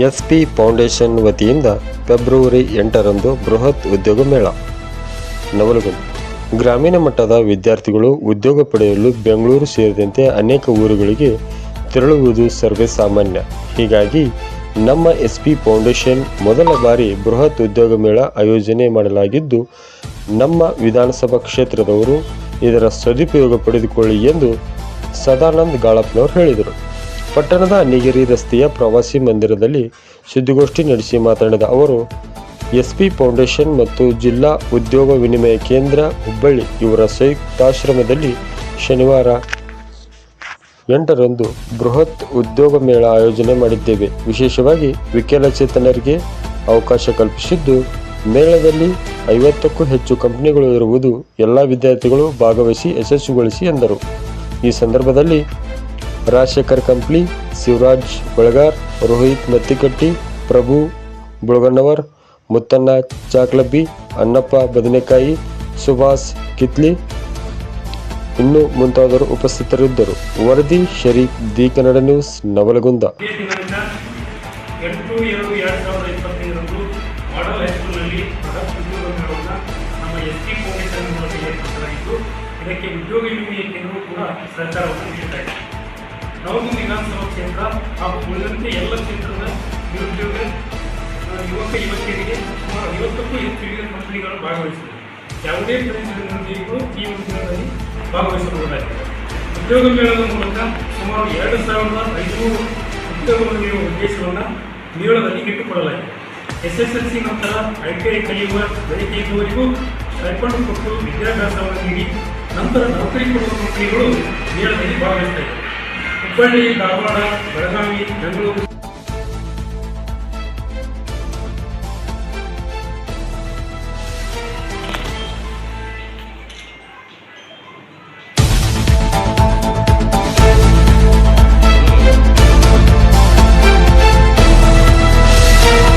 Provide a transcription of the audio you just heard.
SP foundation ವತಿಯಿಂದ February ಎಂಟರಂದು ಬೃಹತ್ ಉದ್ಯೋಗ ಮೇಳ. ನವಲಗುಂದ. ಗ್ರಾಮೀಣ ಮಟ್ಟದ ವಿದ್ಯಾರ್ಥಿಗಳು ಉದ್ಯೋಗ ಪಡೆಯಲು ಬೆಂಗಳೂರು ಸೇರಿದಂತೆ ಅನೇಕ ಊರುಗಳಿಗೆ ತೆರಳುವುದು ಸರ್ವೇ ಸಾಮಾನ್ಯ. ಹೀಗಾಗಿ ನಮ್ಮ ಎಸ್ ಪಿ ಫೌಂಡೇಶನ್ ಮೊದಲ ಬಾರಿ ಬೃಹತ್ ಉದ್ಯೋಗ ಮೇಳ ಆಯೋಜನೆ ಮಾಡಲಾಗಿದ್ದು, ನಮ್ಮ ವಿಧಾನಸಭಾ ಕ್ಷೇತ್ರದವರು ಇದರ ಸದುಪಯೋಗ ಪಡೆದುಕೊಳ್ಳಿ ಎಂದು ಸದಾನಂದ್ ಗಾಳಪ್ಪನವರು ಹೇಳಿದರು. ಪಟ್ಟಣದ ಅಣ್ಣಿಗೇರಿ ರಸ್ತೆಯ ಪ್ರವಾಸಿ ಮಂದಿರದಲ್ಲಿ ಸುದ್ದಿಗೋಷ್ಠಿ ನಡೆಸಿ ಮಾತನಾಡಿದ ಅವರು, ಎಸ್ಪಿ ಫೌಂಡೇಶನ್ ಮತ್ತು ಜಿಲ್ಲಾ ಉದ್ಯೋಗ ವಿನಿಮಯ ಕೇಂದ್ರ ಹುಬ್ಬಳ್ಳಿ ಇವರ ಸಂಯುಕ್ತಾಶ್ರಮದಲ್ಲಿ ಶನಿವಾರ ಎಂಟರಂದು ಬೃಹತ್ ಉದ್ಯೋಗ ಮೇಳ ಆಯೋಜನೆ ಮಾಡಿದ್ದೇವೆ. ವಿಶೇಷವಾಗಿ ವಿಕಲಚೇತನರಿಗೆ ಅವಕಾಶ ಕಲ್ಪಿಸಿದ್ದು, ಮೇಳದಲ್ಲಿ ಐವತ್ತಕ್ಕೂ ಹೆಚ್ಚು ಕಂಪನಿಗಳು ಇರುವುದು ಎಲ್ಲ ವಿದ್ಯಾರ್ಥಿಗಳು ಭಾಗವಹಿಸಿ ಯಶಸ್ವಿಗೊಳಿಸಿ ಎಂದರು. ಈ ಸಂದರ್ಭದಲ್ಲಿ ರಾಜಶೇಖರ್ ಕಂಪ್ಲಿ, ಶಿವರಾಜ್ ಬಳಗಾರ್, ರೋಹಿತ್ ಮತ್ತಿಕಟ್ಟಿ, ಪ್ರಭು ಬುಳಗಣ್ಣವರ್, ಮುತ್ತಣ್ಣ ಚಾಕ್ಲಬ್ಬಿ, ಅಣ್ಣಪ್ಪ ಬದನೆಕಾಯಿ, ಸುಭಾಷ್ ಕಿತ್ಲಿ ಇನ್ನು ಮುಂತಾದವರು ಉಪಸ್ಥಿತರಿದ್ದರು. ವರದಿ, ಶರೀಫ್ ದಿ ಕನ್ನಡ ನ್ಯೂಸ್, ನವಲಗುಂದ. ಇದಕ್ಕೆ ಉದ್ಯೋಗ ಕೂಡ ನವಗುಂದ ವಿಧಾನಸಭಾ ಕ್ಷೇತ್ರ ಹಾಗೂ ಉಳಿದಂತೆ ಎಲ್ಲ ಕ್ಷೇತ್ರದ ನಿರುದ್ಯೋಗ ಯುವಕ ಯುವತಿಯರಿಗೆ ಸುಮಾರು ಐವತ್ತಕ್ಕೂ ಹೆಚ್ಚು ವಿವಿಧ ಕಂಪನಿಗಳು ಭಾಗವಹಿಸಿವೆ. ಯಾವುದೇ ಪ್ರದೇಶದ ನಿರುದ್ಯೋಗಿಗಳು ಈ ಒಂದು ದಿನದಲ್ಲಿ ಭಾಗವಹಿಸಬಹುದಾಗಿದೆ. ಉದ್ಯೋಗ ಮೇಳದ ಮೂಲಕ ಸುಮಾರು ಎರಡು ಸಾವಿರದ ಐನೂರು ಉದ್ಯೋಗವನ್ನು ನೀಡುವ ಉದ್ದೇಶವನ್ನು ಮೇಳದಲ್ಲಿ ಇಟ್ಟುಕೊಳ್ಳಲಾಗಿದೆ. ಎಸ್ ಎಸ್ ಎಲ್ ಸಿ ನಂತರ ಐ ಟಿ ಐ ಕಲಿಯುವ ಬಯಕೆಯುವವರಿಗೂ ಸ್ಟೈಪಂಡ್ ಕೊಟ್ಟು ವಿದ್ಯಾಭ್ಯಾಸವನ್ನು ನೀಡಿ, ನಂತರ ನೌಕರಿ ಕೊಡುವ ಕಂಪನಿಗಳು ಮೇಳದಲ್ಲಿ ಭಾಗವಹಿಸ್ತಾ ಇವೆ. ಹುಬ್ಬಳ್ಳಿ ಧಾರವಾಡ ಬೆಳಗಾವಿ ಬೆಂಗಳೂರು